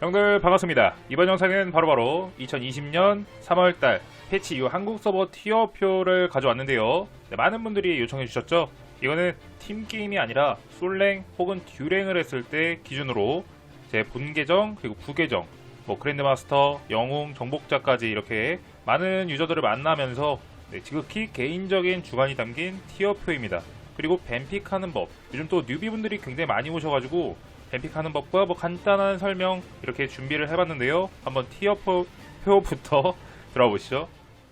형들 반갑습니다. 이번 영상은 바로 바로 2020년 3월달 패치 이후 한국 서버 티어표를 가져왔는데요. 네, 많은 분들이 요청해 주셨죠? 이거는 팀 게임이 아니라 솔랭 혹은 듀랭을 했을 때 기준으로 제 본 계정 그리고 부계정 뭐 그랜드마스터, 영웅, 정복자까지 이렇게 많은 유저들을 만나면서 네, 지극히 개인적인 주관이 담긴 티어표입니다. 그리고 뱀픽 하는 법. 요즘 또 뉴비분들이 굉장히 많이 오셔가지고 뱀픽 하는 법과 뭐 간단한 설명 이렇게 준비를 해봤는데요. 한번 티어표 표부터 들어보시죠.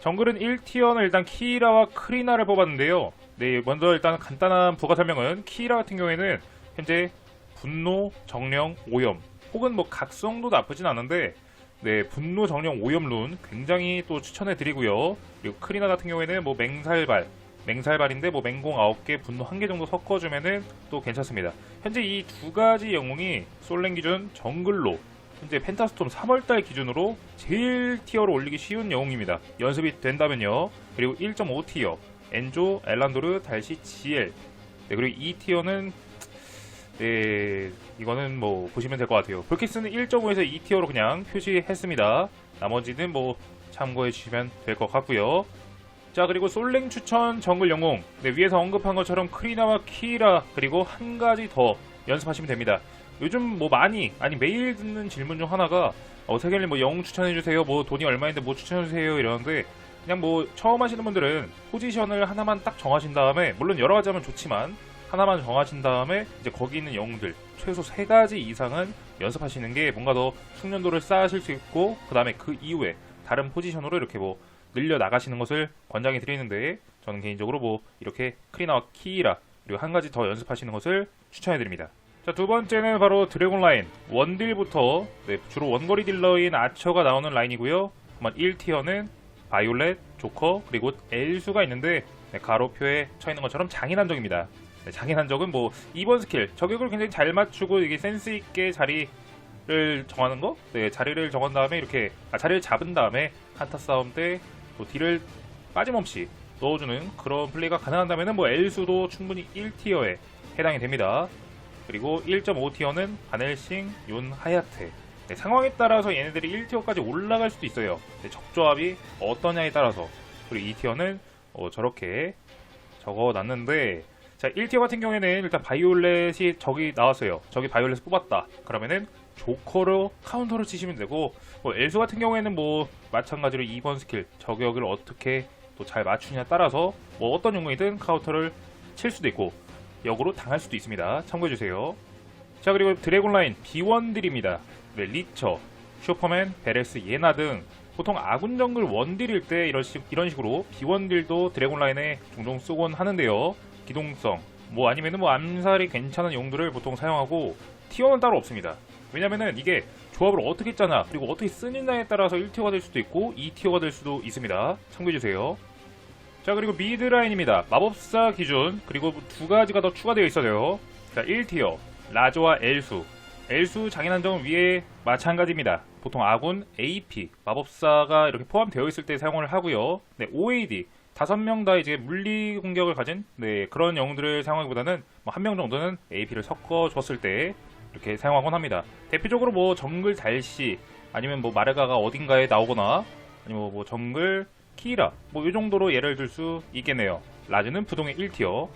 정글은 1티어는 일단 키라와 크리나를 뽑았는데요. 네, 먼저 일단 간단한 부가 설명은 키라 같은 경우에는 현재 분노, 정령, 오염 혹은 뭐 각성도 나쁘진 않은데 네, 분노, 정령, 오염 룬 굉장히 또 추천해 드리고요. 그리고 크리나 같은 경우에는 뭐 맹살발 맹살발인데 뭐 맹공 9개, 분노 1개 정도 섞어주면은 또 괜찮습니다. 현재 이 두 가지 영웅이 솔랭 기준 정글로 현재 펜타스톰 3월달 기준으로 제일 티어로 올리기 쉬운 영웅입니다. 연습이 된다면요. 그리고 1.5 티어 엔조, 엘란도르, 달시, 지엘 네, 그리고 2티어는 네, 이거는 뭐 보시면 될 것 같아요. 볼키스는 1.5에서 2티어로 그냥 표시했습니다. 나머지는 뭐 참고해 주시면 될 것 같고요. 자 그리고 솔랭 추천 정글 영웅 네, 위에서 언급한 것처럼 크리나와 키라 그리고 한 가지 더 연습하시면 됩니다. 요즘 뭐 많이 아니 매일 듣는 질문 중 하나가 어 세계님 뭐 영웅 추천해 주세요 뭐 돈이 얼마인데 뭐 추천해 주세요 이러는데 그냥 뭐 처음 하시는 분들은 포지션을 하나만 딱 정하신 다음에 물론 여러 가지 하면 좋지만 하나만 정하신 다음에 이제 거기 있는 영웅들 최소 세 가지 이상은 연습하시는 게 뭔가 더 숙련도를 쌓으실 수 있고 그 다음에 그 이후에 다른 포지션으로 이렇게 뭐 늘려 나가시는 것을 권장해 드리는데 저는 개인적으로 뭐 이렇게 크리나와 키라 그리고 한 가지 더 연습하시는 것을 추천해 드립니다. 자, 두 번째는 바로 드래곤 라인. 원딜부터 네, 주로 원거리 딜러인 아처가 나오는 라인이고요. 그만 1티어는 바이올렛, 조커, 그리고 엘수가 있는데 네, 가로표에 쳐 있는 것처럼 장인한 적입니다. 네, 장인한 적은 뭐 2번 스킬 저격을 굉장히 잘 맞추고 이게 센스 있게 자리 를 정하는 거, 네, 자리를 정한 다음에 이렇게 아, 자리를 잡은 다음에 한타 싸움 때 또 딜을 빠짐없이 넣어주는 그런 플레이가 가능한다면은 뭐 엘수도 충분히 1티어에 해당이 됩니다. 그리고 1.5티어는 바넬싱, 윤, 하야테. 네, 상황에 따라서 얘네들이 1티어까지 올라갈 수도 있어요. 네, 적조합이 어떠냐에 따라서. 그리고 2티어는 어, 저렇게 적어놨는데, 자, 1티어 같은 경우에는 일단 바이올렛이 적이 나왔어요. 적이 바이올렛을 뽑았다. 그러면은 조커로 카운터를 치시면 되고, 뭐 엘수 같은 경우에는 뭐 마찬가지로 2번 스킬 저격을 어떻게 또 잘 맞추냐에 따라서 뭐 어떤 영웅이든 카운터를 칠 수도 있고 역으로 당할 수도 있습니다. 참고해주세요. 자 그리고 드래곤 라인 B1딜입니다. 네, 리처, 슈퍼맨, 베레스, 예나 등 보통 아군 정글 원딜일 때 이런, 식, 이런 식으로 B1딜도 드래곤 라인에 종종 쓰곤 하는데요. 기동성, 뭐 아니면은 뭐 암살이 괜찮은 용도를 보통 사용하고 티어는 따로 없습니다. 왜냐면은 이게 조합을 어떻게 짜나 그리고 어떻게 쓰느냐에 따라서 1티어가 될 수도 있고 2티어가 될 수도 있습니다. 참고해주세요. 자 그리고 미드라인입니다. 마법사 기준 그리고 두 가지가 더 추가되어 있어요. 자 1티어 라조와 엘수 엘수 장인 한정 위에 마찬가지입니다. 보통 아군 AP 마법사가 이렇게 포함되어 있을 때 사용을 하고요. 네, OAD 다섯 명 다 이제 물리 공격을 가진 네, 그런 영웅들을 사용하기보다는 뭐 한 명 정도는 AP를 섞어 줬을 때 이렇게 사용하곤 합니다. 대표적으로 뭐 정글 달시 아니면 뭐 마르가가 어딘가에 나오거나 아니면 뭐 정글 키라 뭐 이 정도로 예를 들 수 있겠네요. 라즈는 부동의 1티어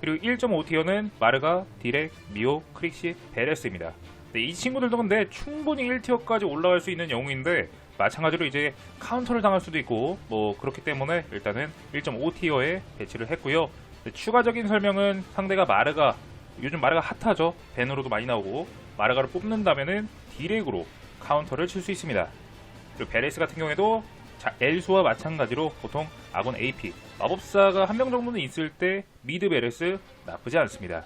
그리고 1.5티어는 마르가, 디렉, 미오, 크릭시, 베레스입니다. 네, 이 친구들도 근데 충분히 1티어까지 올라갈 수 있는 영웅인데 마찬가지로 이제 카운터를 당할 수도 있고 뭐 그렇기 때문에 일단은 1.5티어에 배치를 했고요. 네, 추가적인 설명은 상대가 마르가 요즘 마르가 핫하죠. 밴으로도 많이 나오고 마르가를 뽑는다면은 디렉으로 카운터를 칠 수 있습니다. 그리고 베레스 같은 경우에도 자, 엘수와 마찬가지로 보통 아군 AP 마법사가 한 명 정도는 있을 때 미드 베레스 나쁘지 않습니다.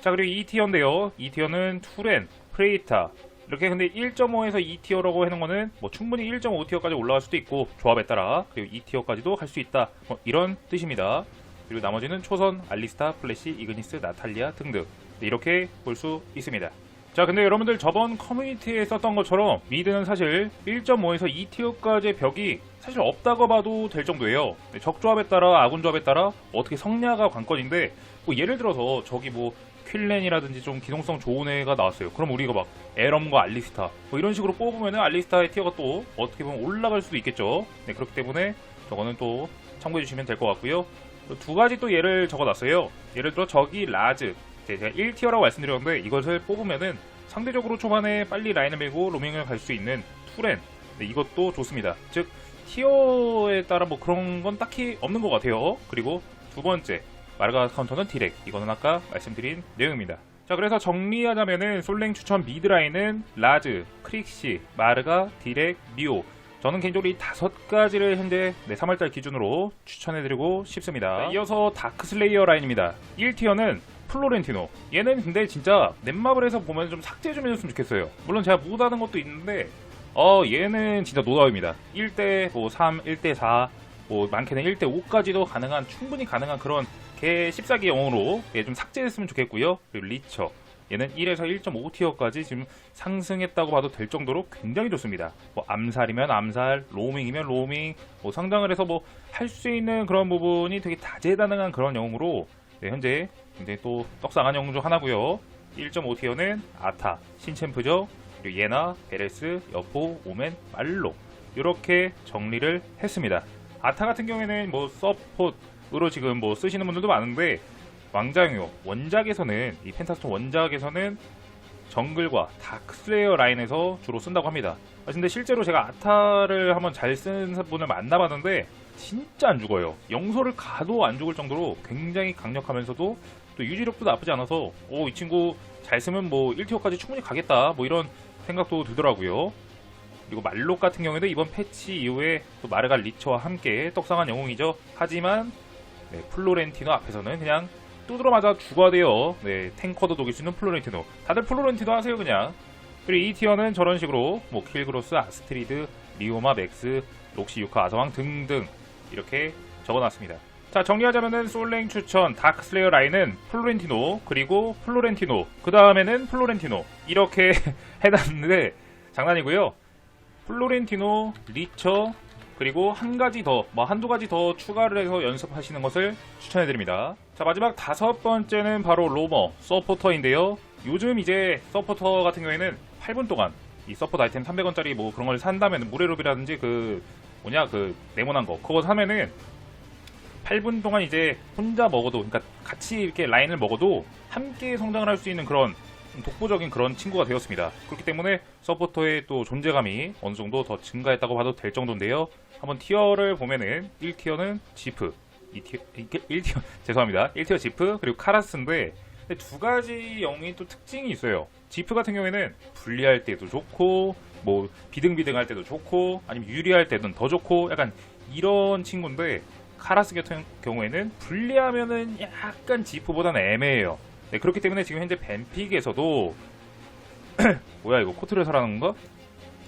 자 그리고 2티어인데요. 2티어는 투렌, 프레이타 이렇게 근데 1.5에서 2티어라고 해놓은 거는 뭐 충분히 1.5티어까지 올라갈 수도 있고 조합에 따라 그리고 2티어까지도 갈 수 있다 뭐 이런 뜻입니다. 그리고 나머지는 초선, 알리스타, 플래시, 이그니스, 나탈리아 등등 네, 이렇게 볼 수 있습니다. 자 근데 여러분들 저번 커뮤니티에 썼던 것처럼 미드는 사실 1.5에서 2티어까지의 벽이 사실 없다고 봐도 될 정도예요. 네, 적 조합에 따라 아군 조합에 따라 어떻게 성냐가 관건인데 뭐 예를 들어서 저기 뭐 퀼렌이라든지 좀 기동성 좋은 애가 나왔어요. 그럼 우리가 막 에럼과 알리스타 뭐 이런 식으로 뽑으면은 알리스타의 티어가 또 어떻게 보면 올라갈 수도 있겠죠. 네 그렇기 때문에 저거는 또 참고해 주시면 될 것 같고요. 또두 가지 또 예를 적어놨어요. 예를 들어 저기 라즈 제가 1티어라고 말씀드렸는데 이것을 뽑으면은 상대적으로 초반에 빨리 라인을 밀고 로밍을 갈 수 있는 투렌 네, 이것도 좋습니다. 즉 티어에 따라 뭐 그런 건 딱히 없는 것 같아요. 그리고 두 번째 마르가 카운터는 디렉 이거는 아까 말씀드린 내용입니다. 자 그래서 정리하자면은 솔랭 추천 미드라인은 라즈, 크릭시, 마르가, 디렉, 미오 저는 개인적으로 이 다섯 가지를 현재 네, 3월달 기준으로 추천해드리고 싶습니다. 네, 이어서 다크슬레이어 라인입니다. 1티어는 플로렌티노. 얘는 근데 진짜 넷마블에서 보면 좀 삭제 좀 해줬으면 좋겠어요. 물론 제가 못하는 것도 있는데 어 얘는 진짜 노다움입니다. 1대 뭐 3, 1대 4, 뭐 많게는 1대 5까지도 가능한 충분히 가능한 그런 개 14기 영웅으로 얘좀 삭제했으면 좋겠고요. 그리고 리처. 얘는 1에서 1.5티어까지 지금 상승했다고 봐도 될 정도로 굉장히 좋습니다. 뭐 암살이면 암살, 로밍이면 로밍, 뭐 상당을 해서 뭐 할 수 있는 그런 부분이 되게 다재다능한 그런 영웅으로 네, 현재 굉장히 또 떡상한 영웅 중 하나고요. 1.5티어는 아타, 신챔프죠. 그리고 예나, 베레스, 여포, 오멘, 말로 이렇게 정리를 했습니다. 아타 같은 경우에는 뭐 서폿으로 지금 뭐 쓰시는 분들도 많은데 왕자용요 원작에서는 이 펜타스톤 원작에서는 정글과 다크슬레이어 라인에서 주로 쓴다고 합니다. 아, 근데 실제로 제가 아타를 한번 잘 쓰는 분을 만나봤는데 진짜 안 죽어요. 영소를 가도 안 죽을 정도로 굉장히 강력하면서도 또 유지력도 나쁘지 않아서 오 이 친구 잘 쓰면 뭐 1티어까지 충분히 가겠다 뭐 이런 생각도 들더라고요. 그리고 말록 같은 경우에도 이번 패치 이후에 또 마르가 리처와 함께 떡상한 영웅이죠. 하지만 네, 플로렌티노 앞에서는 그냥 두드러 맞아 죽어야 돼요. 네, 탱커도 녹일 수 있는 플로렌티노. 다들 플로렌티노 하세요 그냥. 그리고 이 티어는 저런 식으로 뭐 킬그로스, 아스트리드, 리오마, 맥스, 록시, 유카, 아서왕 등등 이렇게 적어놨습니다. 자 정리하자면은 솔랭 추천 다크슬레이어 라인은 플로렌티노 그리고 플로렌티노 그 다음에는 플로렌티노 이렇게 해놨는데 장난이고요. 플로렌티노, 리처 그리고 한 가지 더, 뭐 한두 가지 더 추가를 해서 연습하시는 것을 추천해드립니다. 자, 마지막 다섯 번째는 바로 로머, 서포터인데요. 요즘 이제 서포터 같은 경우에는 8분 동안 이 서포트 아이템 300원짜리 뭐 그런 걸 산다면 무례롭이라든지 그 뭐냐 그 네모난 거 그거 사면은 8분 동안 이제 혼자 먹어도 그러니까 같이 이렇게 라인을 먹어도 함께 성장을 할 수 있는 그런 독보적인 그런 친구가 되었습니다. 그렇기 때문에 서포터의 또 존재감이 어느 정도 더 증가했다고 봐도 될 정도인데요. 한번 티어를 보면은 1티어는 지프, 2티어, 1티어 죄송합니다. 1티어 지프 그리고 카라스인데 두 가지 영웅이 또 특징이 있어요. 지프 같은 경우에는 분리할 때도 좋고 뭐 비등비등할 때도 좋고 아니면 유리할 때는 더 좋고 약간 이런 친구인데 카라스 같은 경우에는 분리하면은 약간 지프보다는 애매해요. 네, 그렇기 때문에 지금 현재 벤픽에서도 뭐야 이거 코트를 사라는 건가?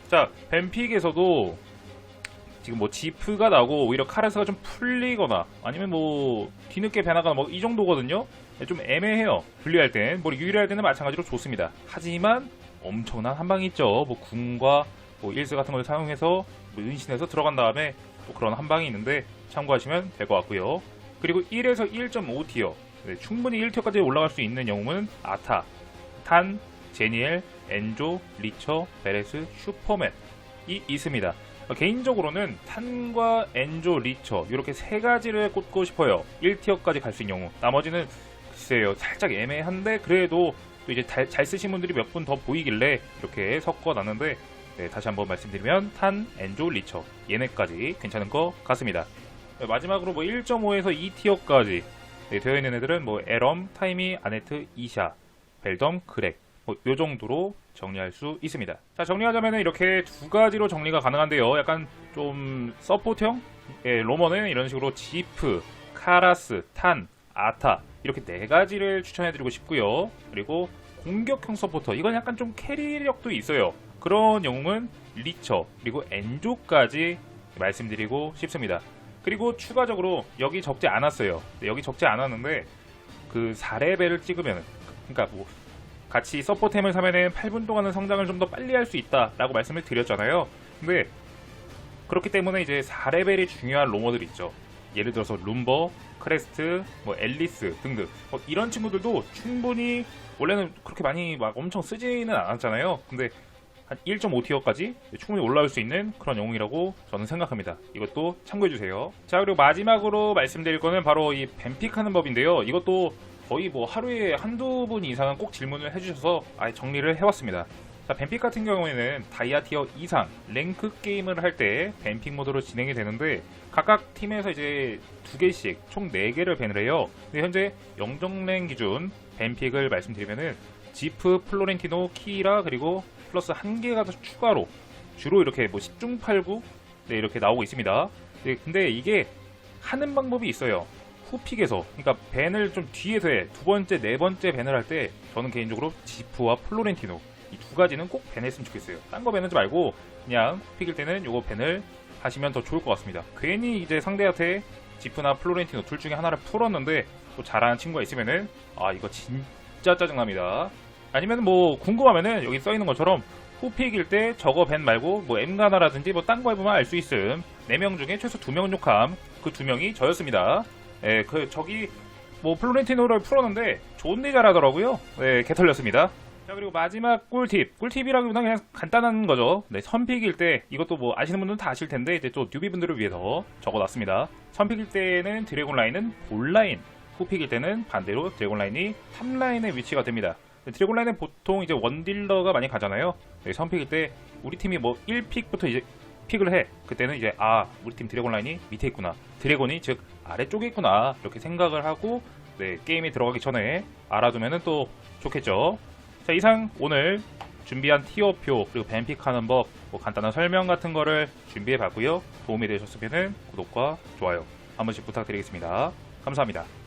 자, 벤픽에서도 지금 뭐 지프가 나고 오히려 카라스가 좀 풀리거나 아니면 뭐 뒤늦게 변하거나 뭐 이 정도거든요. 네, 좀 애매해요. 분리할 땐, 뭐 유일할 때는 마찬가지로 좋습니다. 하지만 엄청난 한 방이 있죠. 뭐 궁과 뭐 일스 같은 걸 사용해서 뭐 은신해서 들어간 다음에 또 그런 한 방이 있는데 참고하시면 될 것 같고요. 그리고 1에서 1.5티어 네, 충분히 1티어까지 올라갈 수 있는 영웅은 아타, 탄, 제니엘, 엔조, 리처, 베레스, 슈퍼맨이 있습니다. 어, 개인적으로는 탄과 엔조, 리처 이렇게 세 가지를 꼽고 싶어요. 1티어까지 갈 수 있는 영웅. 나머지는 글쎄요 살짝 애매한데 그래도 또 이제 잘, 잘 쓰신 분들이 몇 분 더 보이길래 이렇게 섞어놨는데 네, 다시 한번 말씀드리면 탄, 엔조, 리처 얘네까지 괜찮은 것 같습니다. 네, 마지막으로 뭐 1.5에서 2티어까지 네, 되어 있는 애들은 뭐 에럼, 타이미, 아네트, 이샤, 벨덤, 그렉 뭐 요 정도로 정리할 수 있습니다. 자 정리하자면 이렇게 두 가지로 정리가 가능한데요. 약간 좀 서포트형 예, 로머는 이런 식으로 지프, 카라스, 탄, 아타 이렇게 네 가지를 추천해드리고 싶고요. 그리고 공격형 서포터 이건 약간 좀 캐리력도 있어요. 그런 영웅은 리처 그리고 엔조까지 말씀드리고 싶습니다. 그리고 추가적으로 여기 적지 않았어요. 네, 여기 적지 않았는데 그 4레벨을 찍으면 그러니까 뭐 같이 서포템을 사면은 8분 동안은 성장을 좀 더 빨리 할 수 있다라고 말씀을 드렸잖아요. 근데 그렇기 때문에 이제 4레벨이 중요한 로머들이 있죠. 예를 들어서 룸버, 크레스트, 뭐 앨리스 등등 뭐 이런 친구들도 충분히 원래는 그렇게 많이 막 엄청 쓰지는 않았잖아요. 근데 한 1.5티어까지 충분히 올라올 수 있는 그런 영웅이라고 저는 생각합니다. 이것도 참고해주세요. 자 그리고 마지막으로 말씀드릴 거는 바로 이 뱀픽하는 법인데요. 이것도 거의 뭐 하루에 한두 분 이상은 꼭 질문을 해주셔서 아예 정리를 해왔습니다. 자, 뱀픽 같은 경우에는 다이아 티어 이상 랭크 게임을 할 때 뱀픽 모드로 진행이 되는데 각각 팀에서 이제 두 개씩 총 4개를 밴을 해요. 근데 현재 영정랭 기준 뱀픽을 말씀드리면은 지프, 플로렌티노, 키라 그리고 플러스 한 개가 더 추가로 주로 이렇게 뭐 10중 8구 네, 이렇게 나오고 있습니다. 네, 근데 이게 하는 방법이 있어요. 후픽에서 그러니까 밴을 좀 뒤에서 해. 두 번째, 네 번째 밴을 할 때 저는 개인적으로 지프와 플로렌티노 이 두 가지는 꼭 밴했으면 좋겠어요. 딴 거 밴하지 말고 그냥 후픽일 때는 요거 밴을 하시면 더 좋을 것 같습니다. 괜히 이제 상대한테 지프나 플로렌티노 둘 중에 하나를 풀었는데 또 잘하는 친구가 있으면은 아 이거 진짜 짜증납니다. 아니면 뭐 궁금하면은 여기 써 있는 것처럼 후픽일 때 저거 밴 말고 뭐 엠가나라든지 뭐 딴 거 해보면 알 수 있음. 4명 중에 최소 2명 욕함. 그 2명이 저였습니다. 예, 그 저기 뭐 플로렌티노를 풀었는데 좋은데 잘하더라고요. 네, 개 털렸습니다. 자 그리고 마지막 꿀팁. 꿀팁이라기보다 그냥 간단한 거죠. 네 선픽일 때 이것도 뭐 아시는 분들은 다 아실 텐데 이제 또 뉴비분들을 위해서 적어놨습니다. 선픽일 때는 드래곤 라인은 볼 라인 후픽일 때는 반대로 드래곤 라인이 탑 라인의 위치가 됩니다. 네, 드래곤 라인은 보통 이제 원딜러가 많이 가잖아요. 네, 선픽일 때 우리 팀이 뭐 1픽부터 이제 픽을 해 그때는 이제 아 우리 팀 드래곤 라인이 밑에 있구나 드래곤이 즉 아래쪽에 있구나 이렇게 생각을 하고 네 게임에 들어가기 전에 알아두면은 또 좋겠죠 자 이상 오늘 준비한 티어표 그리고 뱀픽하는 법, 뭐 간단한 설명 같은 거를 준비해 봤고요. 도움이 되셨으면 구독과 좋아요 한 번씩 부탁드리겠습니다. 감사합니다.